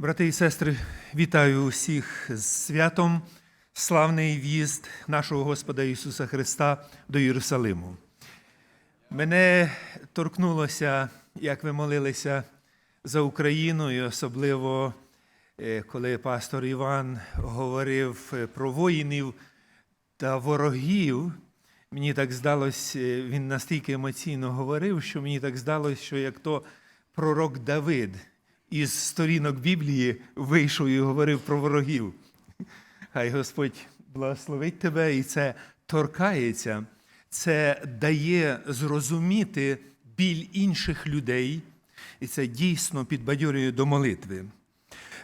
Брати і сестри, вітаю усіх з святом, славний в'їзд нашого Господа Ісуса Христа до Єрусалиму. Мене торкнулося, як ви молилися за Україну, і особливо е, коли пастор Іван говорив е, про воїнів та ворогів. Мені так здалось, е, він настільки емоційно говорив, що мені так здалось, що як то пророк Давид із сторінок Біблії вийшов і говорив про ворогів. Хай Господь благословить тебе, і це торкається, це дає зрозуміти біль інших людей, і це дійсно підбадьорює до молитви.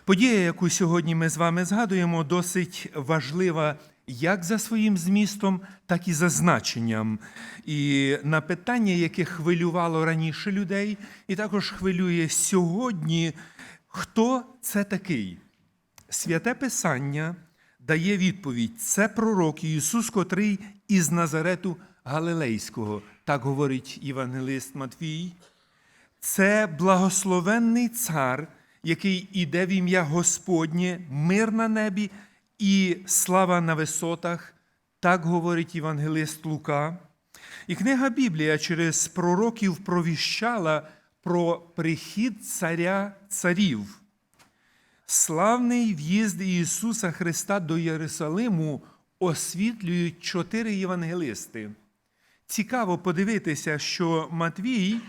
Подія, яку сьогодні ми з вами згадуємо, досить важлива як за своїм змістом, так і за значенням. І на питання, яке хвилювало раніше людей, і також хвилює сьогодні, хто це такий? Святе Писання дає відповідь: це пророк Ісус, котрий із Назарету Галилейського, так говорить Євангелист Матвій. Це благословенний цар, який іде в ім'я Господнє, мир на небі і слава на висотах, так говорить Євангелист Лука. І книга Біблія через пророків провіщала про прихід царя царів. Славний в'їзд Ісуса Христа до Єрусалиму освітлюють чотири євангелисти. Цікаво подивитися, що Матвій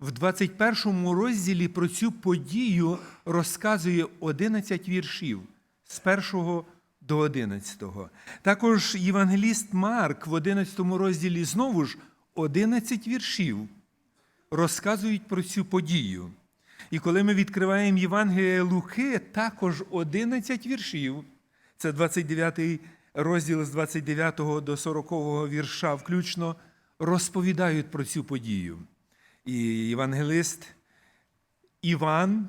в 21 розділі про цю подію розказує 11 віршів з 1 до 11. Також євангеліст Марк в 11 розділі знову ж 11 віршів розказують про цю подію. І коли ми відкриваємо Євангеліє Луки, також 11 віршів, це 29 розділ з 29 до 40 вірша, включно розповідають про цю подію. І євангелист Іван,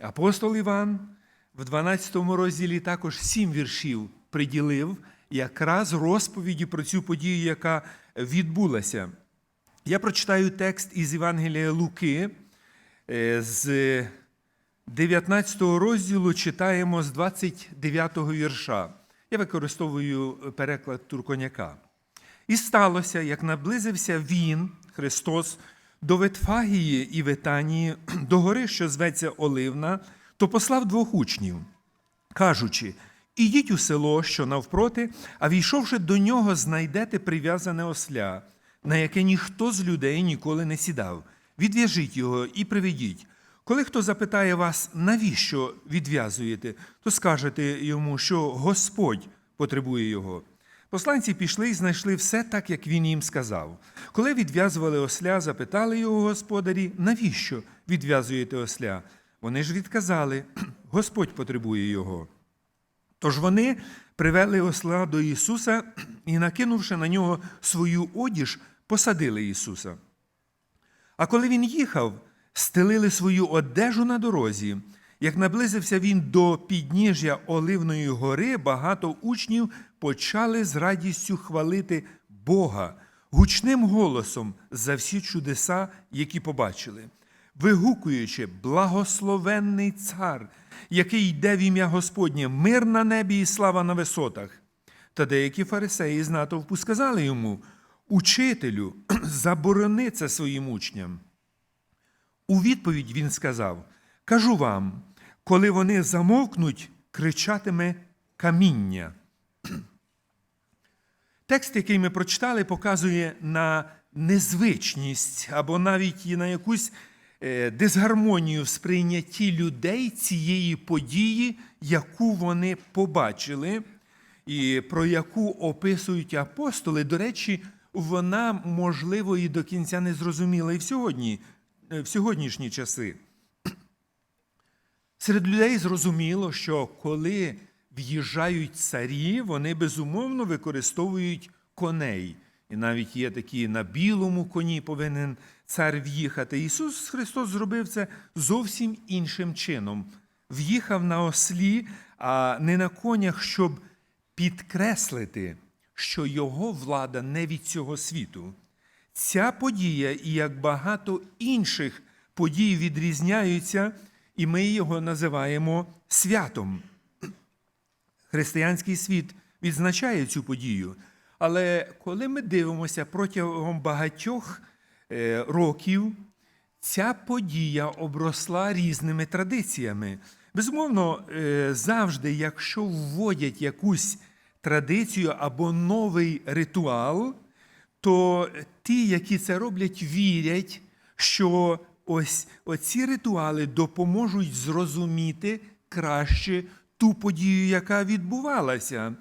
апостол Іван, в 12 розділі також сім віршів приділив якраз розповіді про цю подію, яка відбулася. Я прочитаю текст із Євангелія Луки е, з 19 розділу читаємо з 29 вірша. Я використовую переклад Турконяка. І сталося, як наблизився він, Христос, до Ветфагії і Ветанії, до гори, що зветься Оливна, то послав двох учнів, кажучи: Ідіть у село, що навпроти, а війшовши до нього, знайдете прив'язане осля, на яке ніхто з людей ніколи не сідав. Відв'яжіть його і приведіть. Коли хто запитає вас, навіщо відв'язуєте, то скажете йому, що Господь потребує його. Посланці пішли і знайшли все так, як він їм сказав. Коли відв'язували осля, запитали його господарі, навіщо відв'язуєте осля? Вони ж відказали, Господь потребує його. Тож вони привели осла до Ісуса і, накинувши на нього свою одіж, посадили Ісуса. А коли він їхав, стелили свою одежу на дорозі. Як наблизився він до підніжжя Оливної гори, багато учнів почали з радістю хвалити Бога гучним голосом за всі чудеса, які побачили, вигукуючи благословенний цар, який йде в ім'я Господнє, мир на небі і слава на висотах. Та деякі фарисеї з натовпу сказали йому: Учителю, заборони це своїм учням. У відповідь він сказав: Кажу вам, коли вони замовкнуть, кричатиме каміння. Текст, який ми прочитали, показує на незвичність або навіть на якусь дисгармонію в сприйнятті людей цієї події, яку вони побачили, і про яку описують апостоли. До речі, вона, можливо, і до кінця не зрозуміла і в, сьогодні, е, в сьогоднішні часи. Серед людей зрозуміло, що коли в'їжджають царі, вони безумовно використовують коней. І навіть є такі на білому коні повинен цар в'їхати. Ісус Христос зробив це зовсім іншим чином. В'їхав на ослі, а не на конях, щоб підкреслити, що його влада не від цього світу. Ця подія, і як багато інших подій відрізняються і ми його називаємо святом. Християнський світ відзначає цю подію. Але коли ми дивимося протягом багатьох років, ця подія обросла різними традиціями. Безумовно, е, завжди, якщо вводять якусь традицію або новий ритуал, то ті, які це роблять, вірять, що ось оці ритуали допоможуть зрозуміти краще ту подію, яка відбувалася,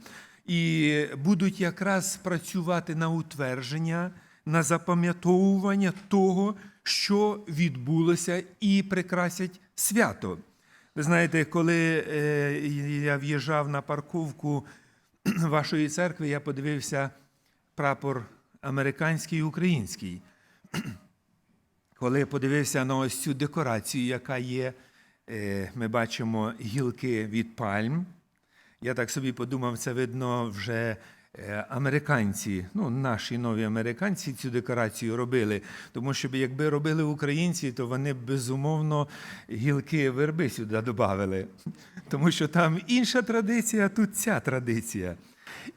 і будуть якраз працювати на утвердження, на запам'ятовування того, що відбулося, і прикрасять свято. Ви знаєте, коли е, я в'їжджав на парковку вашої церкви, я подивився прапор американський і український. Коли я подивився на ось цю декорацію, яка є, е, ми бачимо гілки від пальм. Я так собі подумав, це видно вже американці, ну, наші нові американці цю декорацію робили. Тому що якби робили українці, то вони б, безумовно гілки верби сюди додали. Тому що там інша традиція, а тут ця традиція.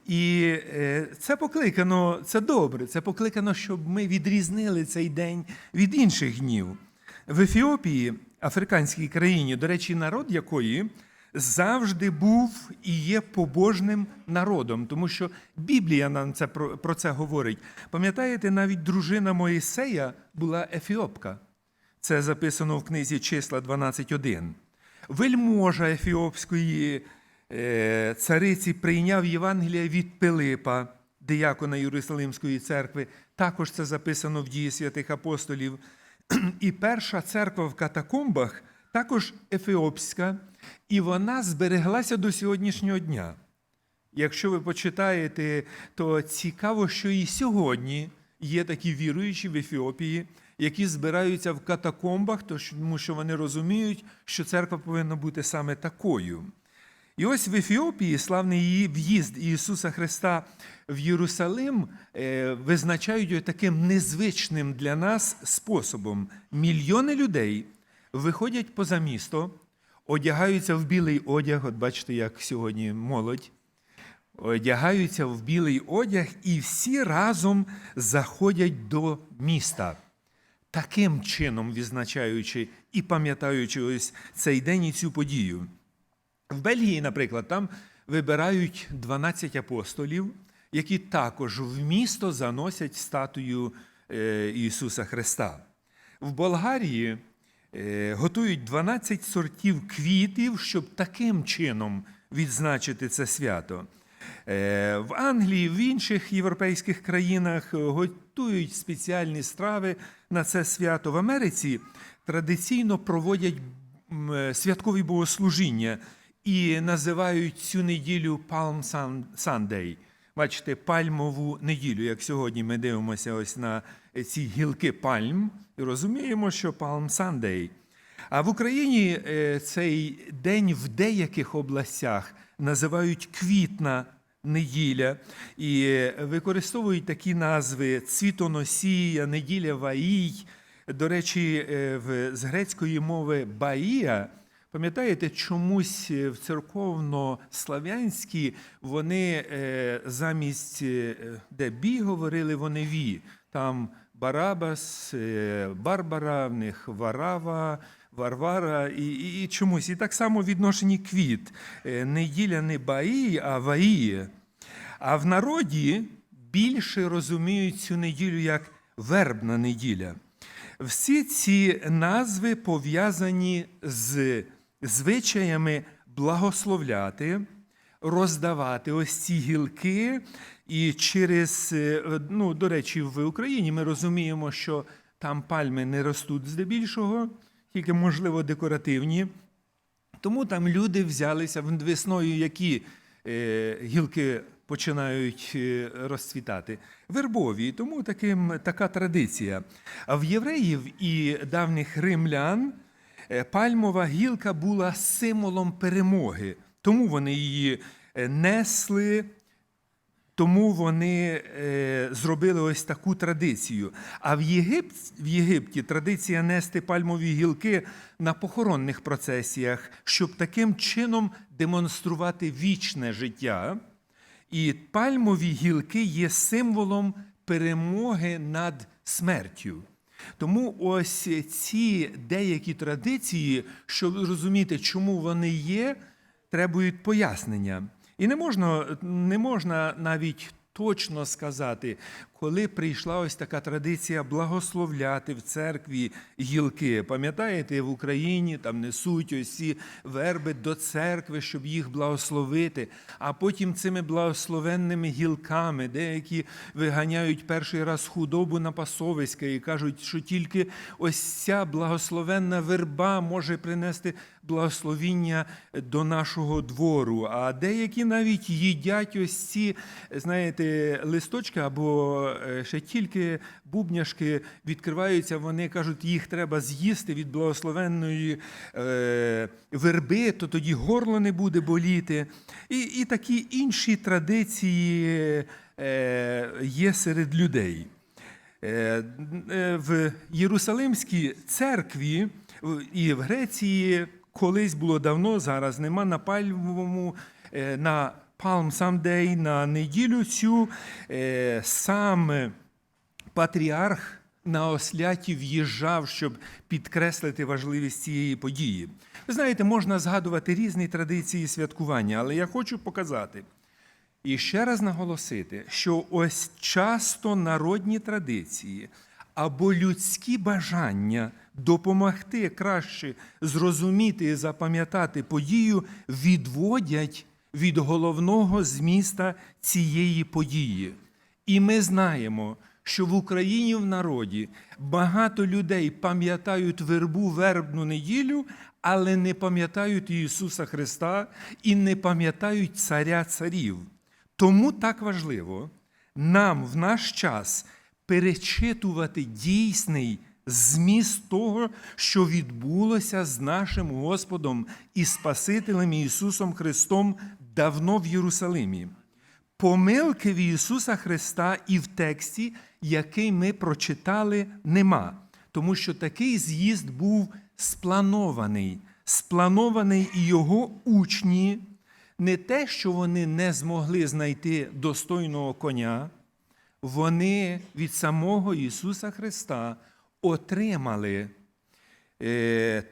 І е, це покликано, це добре, це покликано, щоб ми відрізнили цей день від інших днів. В Ефіопії, африканській країні, до речі, народ якої завжди був і є побожним народом, тому що Біблія нам це про, це говорить. Пам'ятаєте, навіть дружина Моїсея була ефіопка. Це записано в книзі числа 12.1. Вельможа ефіопської е, цариці прийняв Євангелія від Пилипа, диякона Єрусалимської церкви. Також це записано в дії святих апостолів. І перша церква в катакомбах також ефіопська, і вона збереглася до сьогоднішнього дня. Якщо ви почитаєте, то цікаво, що і сьогодні є такі віруючі в Ефіопії, які збираються в катакомбах, тому що вони розуміють, що церква повинна бути саме такою. І ось в Ефіопії славний її в'їзд Ісуса Христа в Єрусалим е, визначають таким незвичним для нас способом. Мільйони людей виходять поза місто, одягаються в білий одяг, от бачите, як сьогодні молодь, одягаються в білий одяг і всі разом заходять до міста. Таким чином відзначаючи і пам'ятаючи ось цей день і цю подію. В Бельгії, наприклад, там вибирають 12 апостолів, які також в місто заносять статую е, Ісуса Христа. В Болгарії готують 12 сортів квітів, щоб таким чином відзначити це свято. Е, В Англії, в інших європейських країнах готують спеціальні страви на це свято. В Америці традиційно проводять е, святкові богослужіння і називають цю неділю Palm Sun- Sunday. Бачите, пальмову неділю, як сьогодні ми дивимося ось на ці гілки пальм і розуміємо, що Palm Sunday. А в Україні е, цей день в деяких областях називають квітна неділя і е, використовують такі назви цвітоносія, неділя Ваїй. До речі, е, з грецької мови Баїя, пам'ятаєте, чомусь е, в церковно-слав'янській вони е, замість е, де бі говорили, вони ві. Там Барабас, Барбара, в них Варава, Варвара і, і, і чомусь. І так само відношені квіт. Неділя не Баї, а Ваї. А в народі більше розуміють цю неділю як вербна неділя. Всі ці назви пов'язані з звичаями благословляти, роздавати ось ці гілки. І через, е, ну, до речі, в Україні ми розуміємо, що там пальми не ростуть здебільшого, тільки, можливо, декоративні. Тому там люди взялися весною, які е, гілки починають е, розцвітати. Вербові, тому таким, така традиція. А в євреїв і давніх римлян пальмова гілка була символом перемоги, тому вони її е, несли. Тому вони е, зробили ось таку традицію. А в, Єгип... в Єгипті традиція нести пальмові гілки на похоронних процесіях, щоб таким чином демонструвати вічне життя. І пальмові гілки є символом перемоги над смертю. Тому ось ці деякі традиції, щоб розуміти, чому вони є, требують пояснення. І не можна, не можна навіть точно сказати, коли прийшла ось така традиція благословляти в церкві гілки. Пам'ятаєте, в Україні там несуть ось ці верби до церкви, щоб їх благословити. А потім цими благословенними гілками деякі виганяють перший раз худобу на пасовиська і кажуть, що тільки ось ця благословенна верба може принести благословіння до нашого двору. А деякі навіть їдять ось ці, знаєте, листочки або е, ще тільки бубняшки відкриваються, вони кажуть, їх треба з'їсти від благословенної е, верби, то тоді горло не буде боліти. І, і такі інші традиції е, є серед людей. В Єрусалимській церкві і в Греції колись було давно, зараз нема на пальмовому, на Palm Sunday, на неділю цю е, сам патріарх на осляті в'їжджав, щоб підкреслити важливість цієї події. Ви знаєте, можна згадувати різні традиції святкування, але я хочу показати. І ще раз наголосити, що ось часто народні традиції або людські бажання допомогти краще зрозуміти і запам'ятати подію відводять від головного зміста цієї події. І ми знаємо, що в Україні в народі багато людей пам'ятають вербу вербну неділю, але не пам'ятають Ісуса Христа і не пам'ятають царя царів. Тому так важливо нам в наш час перечитувати дійсний зміст того, що відбулося з нашим Господом і Спасителем Ісусом Христом давно в Єрусалимі. Помилки в Ісуса Христа і в тексті, який ми прочитали, нема, тому що такий з'їзд був спланований, спланований і його учні, не те, що вони не змогли знайти достойного коня, вони від самого Ісуса Христа отримали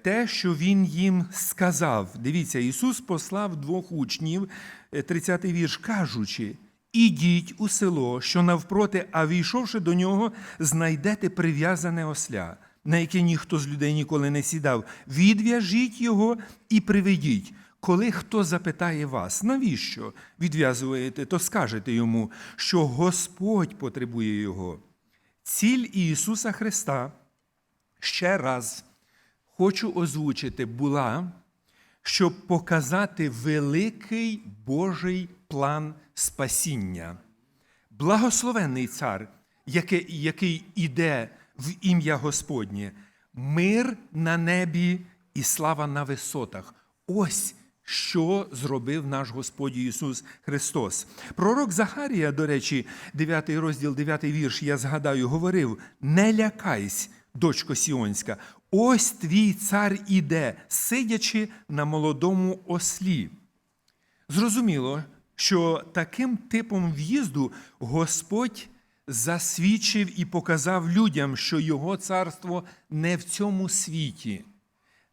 те, що Він їм сказав. Дивіться, Ісус послав двох учнів, е, 30-й вірш, кажучи. Ідіть у село, що навпроти, а війшовши до нього, знайдете прив'язане осля, на яке ніхто з людей ніколи не сідав. Відв'яжіть його і приведіть. Коли хто запитає вас, навіщо відв'язуєте, то скажете йому, що Господь потребує його. Ціль Ісуса Христа ще раз хочу озвучити, була, щоб показати великий Божий план спасіння. Благословенний цар, який, який іде в ім'я Господнє, мир на небі і слава на висотах. Ось що зробив наш Господь Ісус Христос. Пророк Захарія, до речі, 9 розділ, 9 вірш, я згадаю, говорив: не лякайсь, дочко Сіонська, ось твій цар іде, сидячи на молодому ослі. Зрозуміло, що таким типом в'їзду Господь засвідчив і показав людям, що його царство не в цьому світі.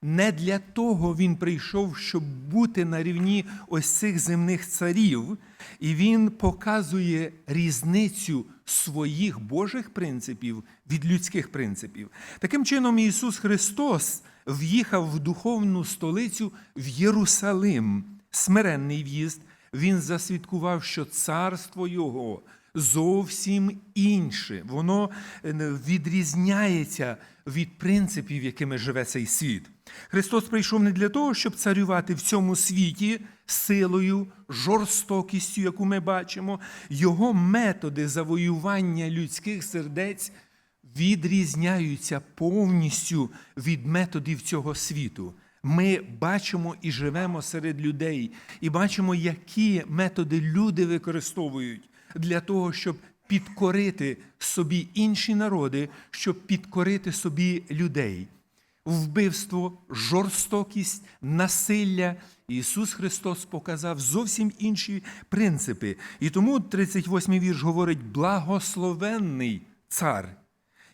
Не для того він прийшов, щоб бути на рівні ось цих земних царів, і він показує різницю своїх Божих принципів від людських принципів. Таким чином, Ісус Христос в'їхав в духовну столицю в Єрусалим, смиренний в'їзд. Він засвідкував, що царство Його зовсім інше. Воно е, відрізняється від принципів, якими живе цей світ. Христос прийшов не для того, щоб царювати в цьому світі силою, жорстокістю, яку ми бачимо. Його методи завоювання людських сердець відрізняються повністю від методів цього світу. Ми бачимо і живемо серед людей, і бачимо, які методи люди використовують. Для того, щоб підкорити собі інші народи, щоб підкорити собі людей. Вбивство, жорстокість, насилля. Ісус Христос показав зовсім інші принципи. І тому 38-й вірш говорить: благословенний цар,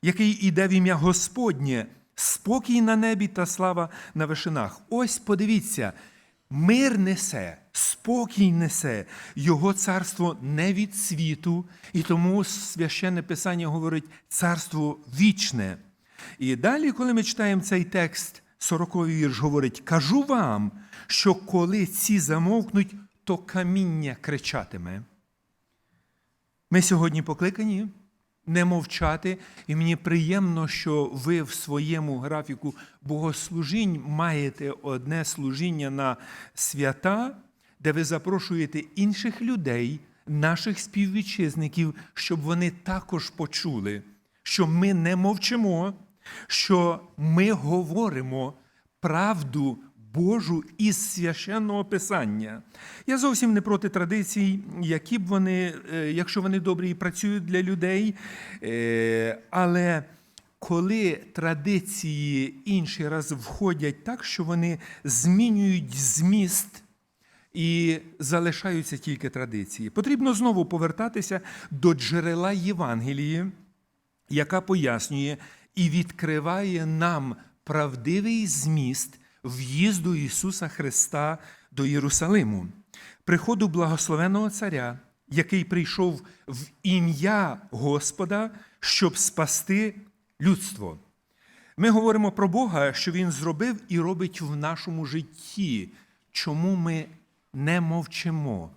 який іде в ім'я Господнє, спокій на небі та слава на вишинах. Ось подивіться, мир несе, спокій несе, його царство не від світу, і тому священне Писання говорить царство вічне. І далі, коли ми читаємо цей текст, 40-й вірш говорить: кажу вам, що коли ці замовкнуть, то каміння кричатиме. Ми сьогодні покликані не мовчати, і мені приємно, що ви в своєму графіку богослужінь маєте одне служіння на свята, де ви запрошуєте інших людей, наших співвітчизників, щоб вони також почули, що ми не мовчимо, що ми говоримо правду Божу із священного писання. Я зовсім не проти традицій, які б вони, е, якщо вони добрі і працюють для людей. Е, Але коли традиції інший раз входять так, що вони змінюють зміст. І залишаються тільки традиції. Потрібно знову повертатися до джерела Євангелії, яка пояснює і відкриває нам правдивий зміст в'їзду Ісуса Христа до Єрусалиму, приходу благословеного Царя, який прийшов в ім'я Господа, щоб спасти людство. Ми говоримо про Бога, що Він зробив і робить в нашому житті. Чому ми не мовчимо?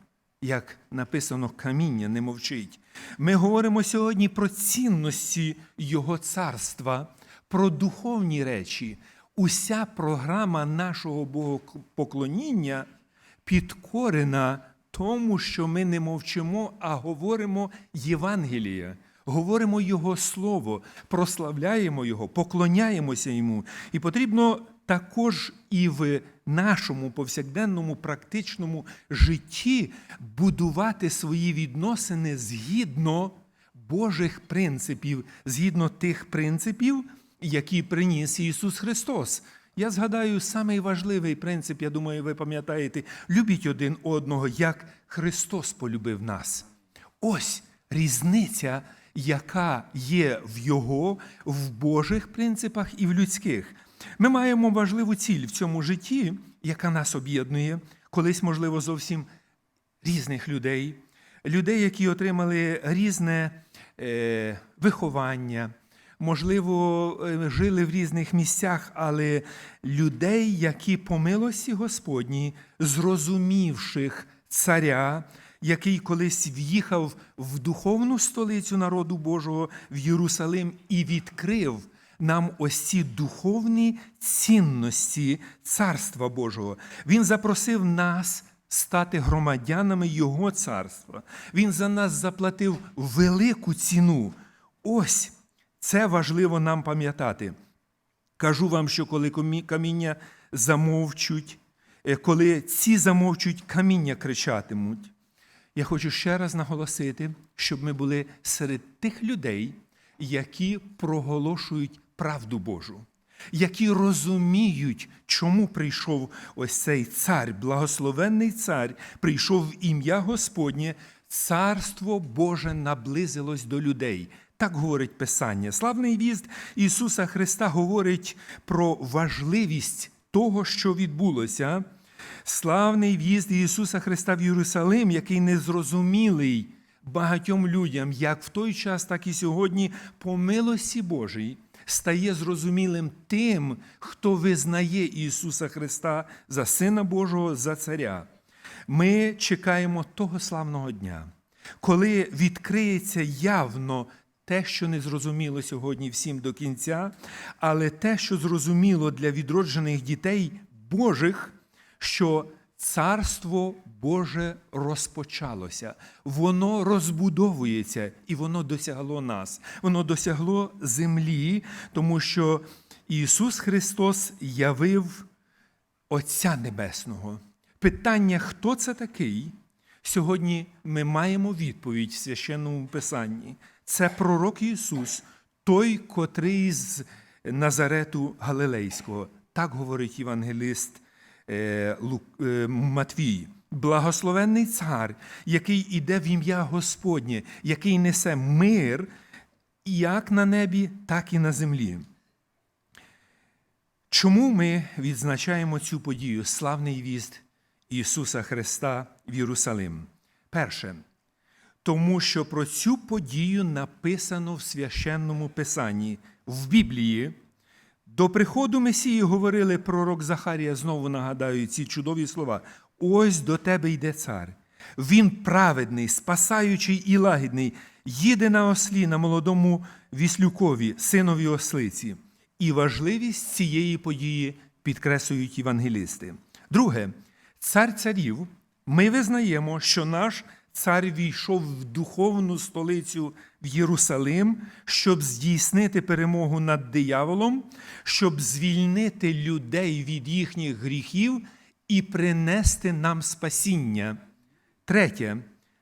Як написано, каміння не мовчить. Ми говоримо сьогодні про цінності Його царства, про духовні речі. Уся програма нашого богопоклоніння підкорена тому, що ми не мовчимо, а говоримо Євангелія, говоримо Його Слово, прославляємо Його, поклоняємося Йому. І потрібно також і в нашому повсякденному практичному житті будувати свої відносини згідно Божих принципів, згідно тих принципів, які приніс Ісус Христос. Я згадаю самий важливий принцип, я думаю, ви пам'ятаєте, любіть один одного, як Христос полюбив нас. Ось різниця, яка є в Його, в Божих принципах і в людських. Ми маємо важливу ціль в цьому житті, яка нас об'єднує, колись, можливо, зовсім різних людей, людей, які отримали різне е, виховання, можливо, е, жили в різних місцях, але людей, які по милості Господній, зрозумівших царя, який колись в'їхав в духовну столицю народу Божого в Єрусалим і відкрив нам ось ці духовні цінності Царства Божого. Він запросив нас стати громадянами Його царства. Він за нас заплатив велику ціну. Ось це важливо нам пам'ятати. Кажу вам, що коли каміння замовчуть, е, коли ці замовчуть, каміння кричатимуть. Я хочу ще раз наголосити, щоб ми були серед тих людей, які проголошують правду Божу, які розуміють, чому прийшов ось цей цар, благословенний цар, прийшов в ім'я Господнє, царство Боже наблизилось до людей. Так говорить Писання. Славний віст Ісуса Христа говорить про важливість того, що відбулося. Славний в'їзд Ісуса Христа в Єрусалим, який незрозумілий багатьом людям, як в той час, так і сьогодні, по милості Божій, стає зрозумілим тим, хто визнає Ісуса Христа за Сина Божого, за Царя. Ми чекаємо того славного дня, коли відкриється явно те, що не зрозуміло сьогодні всім до кінця, але те, що зрозуміло для відроджених дітей Божих, що Царство Боже розпочалося, воно розбудовується і воно досягло нас. Воно досягло землі, тому що Ісус Христос явив Отця Небесного. Питання, хто це такий? Сьогодні ми маємо відповідь в священному писанні. Це пророк Ісус, той, котрий з Назарету Галилейського. Так говорить євангелист е, е, Матвій. Благословенний цар, який іде в ім'я Господнє, який несе мир як на небі, так і на землі. Чому ми відзначаємо цю подію славний віст Ісуса Христа в Єрусалим? Перше, тому що про цю подію написано в священному писанні в Біблії. До приходу Месії говорили пророк Захарія, знову нагадаю ці чудові слова. Ось до тебе йде цар. Він праведний, спасаючий і лагідний, їде на ослі на молодому віслюкові, синові ослиці. І важливість цієї події підкреслюють євангелісти. Друге, цар царів, ми визнаємо, що наш цар війшов в духовну столицю в Єрусалим, щоб здійснити перемогу над дияволом, щоб звільнити людей від їхніх гріхів і принести нам спасіння. Третє,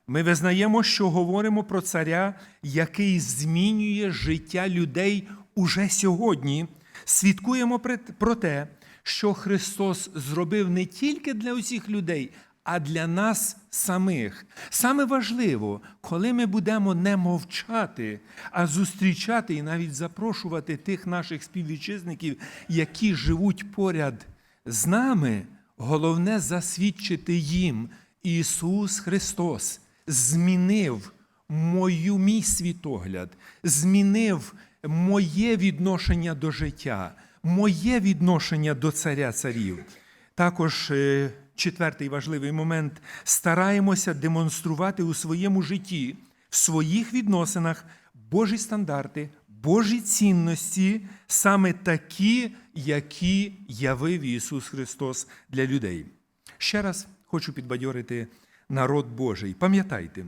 ми визнаємо, що говоримо про царя, який змінює життя людей уже сьогодні. Свідкуємо про те, що Христос зробив не тільки для усіх людей, а для нас самих. Саме важливо, коли ми будемо не мовчати, а зустрічати і навіть запрошувати тих наших співвітчизників, які живуть поряд з нами, головне засвідчити їм. Ісус Христос змінив мою мій світогляд, змінив моє відношення до життя, моє відношення до царя царів. Також е, четвертий важливий момент стараємося демонструвати у своєму житті, в своїх відносинах Божі стандарти, Божі цінності, саме такі, які явив Ісус Христос для людей. Ще раз хочу підбадьорити народ Божий. Пам'ятайте,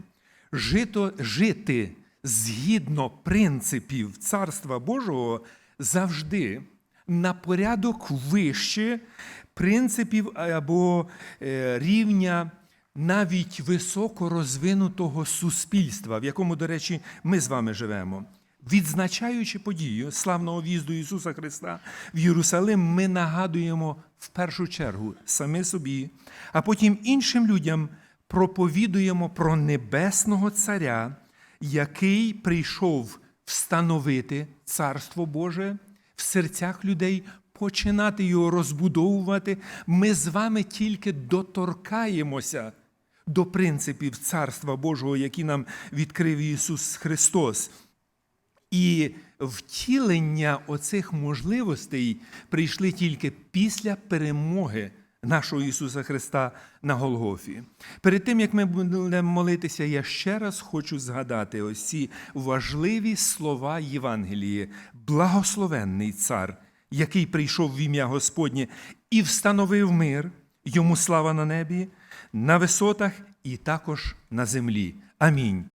жито, жити згідно принципів Царства Божого завжди на порядок вище принципів або е, рівня навіть високо розвинутого суспільства, в якому, до речі, ми з вами живемо. Відзначаючи подію славного в'їзду Ісуса Христа в Єрусалим, ми нагадуємо в першу чергу самі собі, а потім іншим людям проповідуємо про небесного царя, який прийшов встановити Царство Боже в серцях людей, починати його розбудовувати. Ми з вами тільки доторкаємося до принципів Царства Божого, які нам відкрив Ісус Христос. І втілення оцих можливостей прийшли тільки після перемоги нашого Ісуса Христа на Голгофі. Перед тим, як ми будемо молитися, я ще раз хочу згадати ось ці важливі слова Євангелії. Благословенний цар, який прийшов в ім'я Господнє і встановив мир, йому слава на небі, на висотах і також на землі. Амінь.